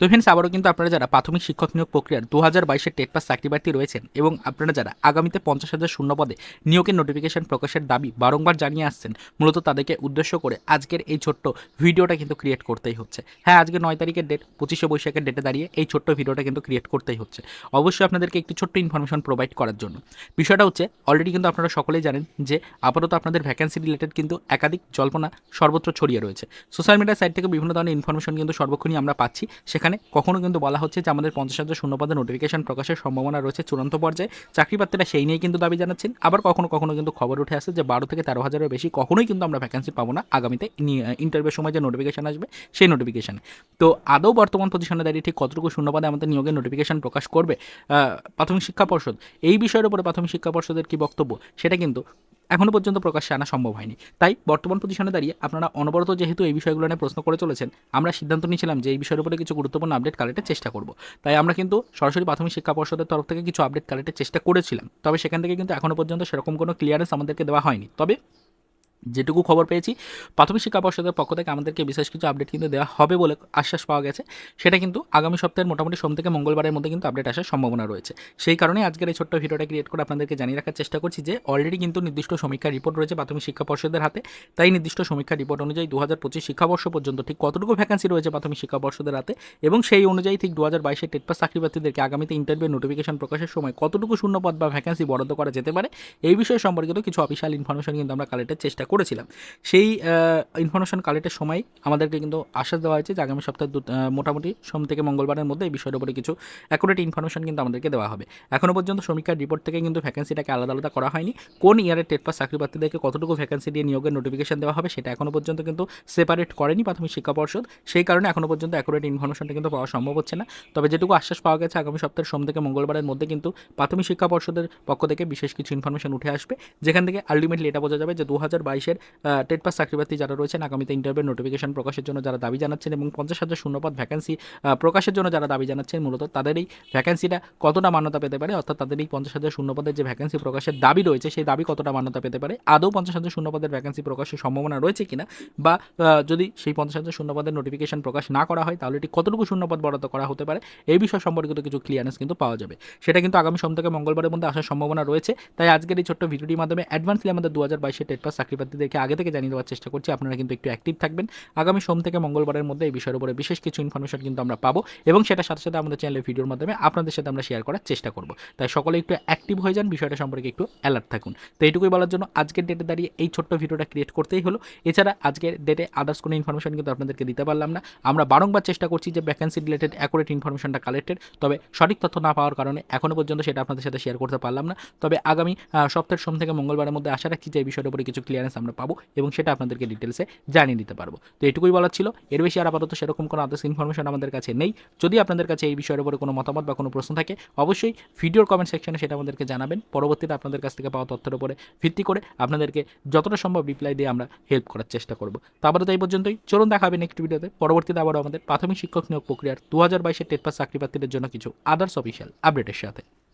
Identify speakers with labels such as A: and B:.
A: তো ফ্রেন্ডস আবারও কিন্তু আপনারা যারা প্রাথমিক শিক্ষক নিয়োগ প্রক্রিয়ার দু হাজার বাইশের টেট পাস চাকরি প্রার্থী রয়েছেন এবং আপনারা যারা আগামীতে পঞ্চাশ হাজার শূন্য পদে নিয়োগের নোটিফিকেশন প্রকাশের দাবি বারংবার জানিয়ে আসছেন, মূলত তাদেরকে উদ্দেশ্য করে আজকের এই ছোট্ট ভিডিওটা কিন্তু ক্রিয়েট করতেই হচ্ছে। হ্যাঁ আজকে নয় তারিখের ডেট পঁচিশে বৈশাখের ডেটে দাঁড়িয়ে এই ছোট্ট ভিডিওটা কিন্তু ক্রিয়েট করতেই হচ্ছে। অবশ্যই আপনাদেরকে একটি ছোট্ট ইনফরমেশন প্রোভাইড করার জন্য। বিষয়টা হচ্ছে অলরেডি কিন্তু আপনারা সকলেই জানেন যে আপাতত আপনাদের ভ্যাকেন্সি রিলেটেড কিন্তু একাধিক জল্পনা সর্বত্র ছড়িয়ে রয়েছে। সোশ্যাল মিডিয়ার সাইট থেকে বিভিন্ন ধরনের ইনফরমেশন কিন্তু সর্বক্ষণই আমরা পাচ্ছি, সেখানে কখনো কিন্তু বলা হচ্ছে যে আমাদের পঞ্চাশ হাজার শূন্যপদে নোটিফিকেশন প্রকাশের সম্ভাবনা রয়েছে চূড়ান্ত পর্যায়ে। চাকরি প্রার্থীরা সেই নিয়ে কিন্তু দাবি জানাচ্ছেন। আবার কখনো কখনো কিন্তু খবর উঠে আসে যে বারো থেকে তেরো হাজারের বেশি কখনোই কিন্তু আমরা ভ্যাকেন্সি পাবো না। আগামীতে ইন্টারভিউর সময় যে নোটিফিকেশন আসবে, সেই নোটিফিকেশানে তো আদৌ বর্তমান পজিশনে দাঁড়িয়ে ঠিক কতটুকু শূন্যপদে আমাদের নিয়োগের নোটিফিকেশন প্রকাশ করবে? প্রাথমিক শিক্ষা পর্ষদ, এই বিষয়ের উপরে প্রাথমিক শিক্ষা পর্ষদের কি বক্তব্য? সেটা কিন্তু এখনও পর্যন্ত প্রকাশ্যে আনা সম্ভব হয়নি। তাই বর্তমান পজিশনে দাঁড়িয়ে আপনারা অনবরত যেহেতু এই বিষয়গুলো নিয়ে প্রশ্ন করে চলেছেন, আমরা সিদ্ধান্ত নিয়েছিলাম যে এই বিষয়ের উপরে কিছু গুরুত্বপূর্ণ আপডেট কালেক্টের চেষ্টা করব। তাই আমরা কিন্তু সরাসরি প্রাথমিক শিক্ষা পর্ষদের তরফ থেকে কিছু আপডেট কালেক্টের চেষ্টা করেছিলাম। তবে সেখান থেকে কিন্তু এখনও পর্যন্ত সেরকম কোনো ক্লিয়ারেন্স আমাদেরকে দেওয়া হয়নি। তবে যেটুকু খবর পেয়েছি। প্রাথমিক শিক্ষা পর্ষদের পক্ষ থেকে আমাদেরকে বিশেষ কিছু আপডেট কিন্তু দেওয়া হবে বলে আশ্বাস পাওয়া গেছে। সেটা কিন্তু আগামী সপ্তাহের মোটামুটি সোম থেকে মঙ্গলবারের মধ্যে কিন্তু আপডেট আসার সম্ভাবনা রয়েছে। সেই কারণে আজকের এই ছোট্ট ভিডিওটা ক্রিয়েট করে আপনাদেরকে জানিয়ে রাখার চেষ্টা করছি যে অলরেডি কিন্তু নির্দিষ্ট সমীক্ষা রিপোর্ট রয়েছে প্রাথমিক শিক্ষা পর্ষদের হাতে। তাই নির্দিষ্ট সমীক্ষা রিপোর্ট অনুযায়ী দু হাজার পঁচিশ শিক্ষাবর্ষ পর্যন্ত ঠিক কতটুকু ভ্যাকান্সি রয়েছে প্রাথমিক শিক্ষা পর্ষদের হাতে? এবং সেই অনুযায়ী ঠিক দু হাজার বাইশের টেট পাস চাকরি প্রার্থীদেরকে আগামীতে ইন্টারভিউ নোটিফিকেশন প্রকাশের সময় কতটুকু শূন্য পদ বা ভ্যাকেন্সি বরাদ্দ করা যেতে পারে? এই বিষয়ে সম্পর্কিত কিছু অফিসিয়াল ইনফরমেশন কিন্তু আমরা কালেক্টের চেষ্টা করেছিলাম। সেই ইনফরমেশন কালেক্টের সময় আমাদেরকে কিন্তু আশ্বাস দেওয়া হয়েছে যে আগামী সপ্তাহে মোটামুটি সোম থেকে মঙ্গলবারের মধ্যে এই বিষয়ের উপরে কিছু অ্যাকুরেট ইনফরমেশন কিন্তু আমাদেরকে দেওয়া হবে। এখনও পর্যন্ত সমীক্ষার রিপোর্ট থেকে কিন্তু ভ্যাকেন্সিটাকে আলাদা আলাদা করা হয়নি। কোন ইয়ারের টেট পাস চাকরি প্রার্থীদেরকে কতটুকু ভ্যাকেন্সি দিয়ে নিয়োগের নোটিফিকেশন দেওয়া হবে সেটা এখনও পর্যন্ত কিন্তু সেপারেট করেনি প্রাথমিক শিক্ষা পর্ষদ। সেই কারণে এখনও পর্যন্ত অ্যাকুরেট ইনফরমেশনটা কিন্তু পাওয়া সম্ভব হচ্ছে না। তবে যেটুকু আশ্বাস পাওয়া গেছে, আগামী সপ্তাহের সোম থেকে মঙ্গলবারের মধ্যে কিন্তু প্রাথমিক শিক্ষা পর্ষদের পক্ষ থেকে বিশেষ কিছু ইনফরমেশন উঠে আসবে। যেখান থেকে আলটিমেটলি এটা বোঝা যাবে যে দু হাজার বাইশ বাইশের টেট পাস চাকরি প্রার্থী যারা রয়েছেন, আগামীতে ইন্টারভিউ নোটিফিকেশন প্রকাশের জন্য যারা দাবি জানাচ্ছেন এবং পঞ্চাশ হাজার শূন্যপদ ভ্যাকেন্সি প্রকাশের জন্য যারা দাবি জানাচ্ছেন, মূলত তাদের এই ভ্যাকেন্সিটা কতটা মান্যতা পেতে পারে? অর্থাৎ তাদের এই পঞ্চাশ হাজার শূন্যপদের যে ভ্যাকেন্সি প্রকাশের দাবি রয়েছে, সেই দাবি কতটা মান্যতা পেতে পারে? আদৌ পঞ্চাশ হাজার শূন্যপদের ভ্যাকেন্সি প্রকাশের সম্ভাবনা রয়েছে কিনা? বা যদি সেই পঞ্চাশ হাজার শূন্যপদের নোটিফিকেশন প্রকাশ না করা হয়, তাহলে এটি কতটুকু শূন্যপদ বরাদ্দ করা হতে পারে? এই বিষয় সম্পর্কিত কিছু ক্লিয়ারেন্স কিন্তু পাওয়া যাবে। সেটা কিন্তু আগামী সোম থেকে মঙ্গলবারের মধ্যে আসার সম্ভাবনা রয়েছে। তাই আজকের এই ছোট্ট ভিডিওটির মাধ্যমে অ্যাডভান্সলি আমাদের দু হাজার বাইশের টেট পাস চাকরি প্রার্থীদেরকে আগে থেকে জানিয়ে দেওয়ার চেষ্টা করছি। আপনারা কিন্তু একটু অ্যাক্টিভ থাকবেন। আগামী সোম থেকে মঙ্গলবারের মধ্যে এই বিষয়ের উপরে বিশেষ কিছু ইনফরমেশন কিন্তু আমরা পাবো এবং সেটার সাথে সাথে আমাদের চ্যানেলের ভিডিওর মাধ্যমে আপনাদের সাথে আমরা শেয়ার করার চেষ্টা করব। তাই সকলে একটু অ্যাক্টিভ হয়ে যান, বিষয়টা সম্পর্কে একটু অ্যালার্ট থাকুন। তো এইটুকুই বলার জন্য আজকের ডেটে দাঁড়িয়ে এই ছোট্ট ভিডিওটা ক্রিয়েট করতেই হলো। এছাড়া আজকের ডেটে আদার্স কোনো ইনফরমেশন কিন্তু আপনাদেরকে দিতে পারলাম না। আমরা বারংবার চেষ্টা করছি যে ভ্যাকেন্সি রিলেটেড অ্যাকুরেট ইনফরমেশনটা কালেক্টেড তবে সঠিক তথ্য না পাওয়ার কারণে এখনও পর্যন্ত সেটা আপনাদের সাথে শেয়ার করতে পারলাম না। তবে আগামী সপ্তাহের সোম থেকে মঙ্গলবারের মধ্যে আশা রাখছি যে এই বিষয়ের উপরে কিছু ক্লিয়ারেন্স আমরা পাবো এবং সেটা আপনাদেরকে ডিটেলসে জানিয়ে দিতে পারব। তো এটুকুই বলার ছিল। এর বেশি আর আপাতত সেরকম কোনো আদার্স ইনফরমেশন আমাদের কাছে নেই। যদি আপনাদের কাছে এই বিষয়ের উপরে কোনো মতামত বা কোনো প্রশ্ন থাকে, অবশ্যই ভিডিওর কমেন্ট সেকশনে সেটা আমাদেরকে জানাবেন। পরবর্তীতে আপনাদের কাছ থেকে পাওয়া তথ্যের উপরে ভিত্তি করে আপনাদেরকে যতটা সম্ভব রিপ্লাই দিয়ে আমরা হেল্প করার চেষ্টা করব। তো এই পর্যন্তই। চলুন দেখা হবে নেক্সট ভিডিওতে পরবর্তীতে আবারও আমাদের প্রাথমিক শিক্ষক নিয়োগ প্রক্রিয়ার দু হাজার বাইশের টেট পাস চাকরি প্রার্থীদের জন্য কিছু আদার্স অফিসিয়াল আপডেটের সাথে।